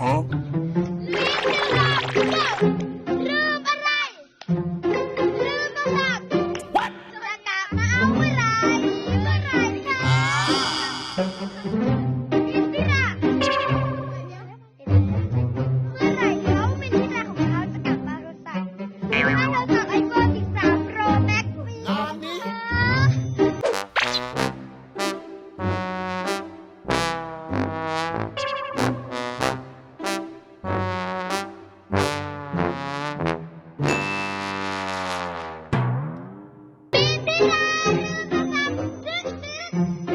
Huh? ลืมอะไรลืมโทรศัพท์จะกลับมาเอาเมื่อไหรเมื่อไหรคะอินทิราเมื่อไหรแล้วมินทิราของเราจะกลับมารศัพท์ถ้าเราจับ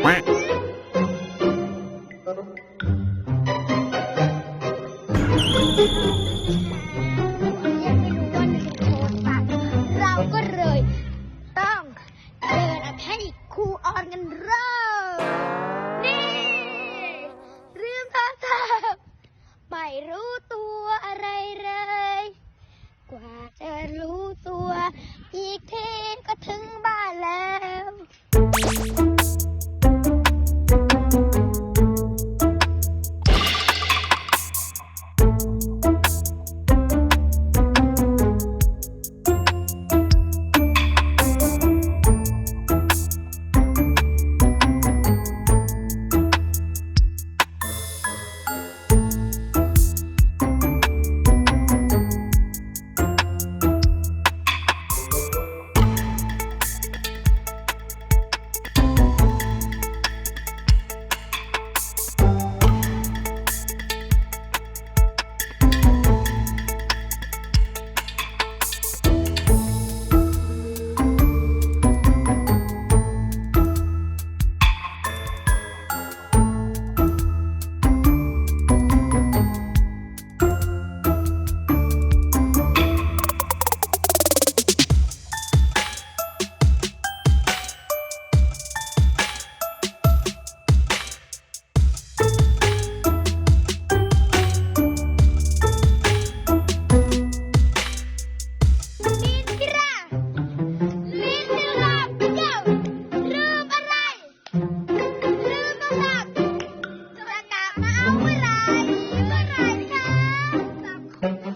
เราก็เลย ต้องเดินให้ครูออนกันเริ่มนี่ลืมโทรศัพท์ไม่รู้ตัวอะไรเลย กว่าจะรู้ตัว อีกทีก็ถึงบ้านแล้ว ลิ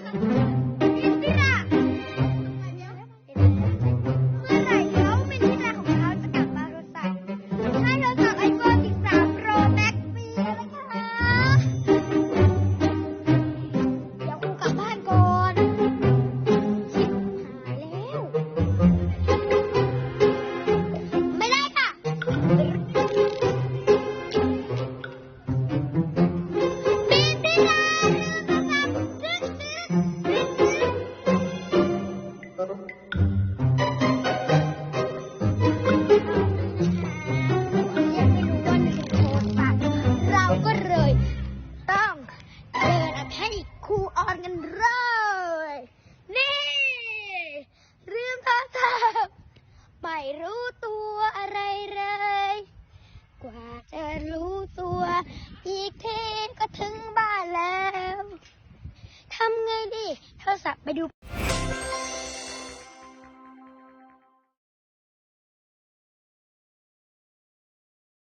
ไม่รู้ตัวอะไรเลย กว่าจะรู้ตัวอีกทีก็ถึงบ้านแล้ว ทำไงดีโทรศัพท์ไปดู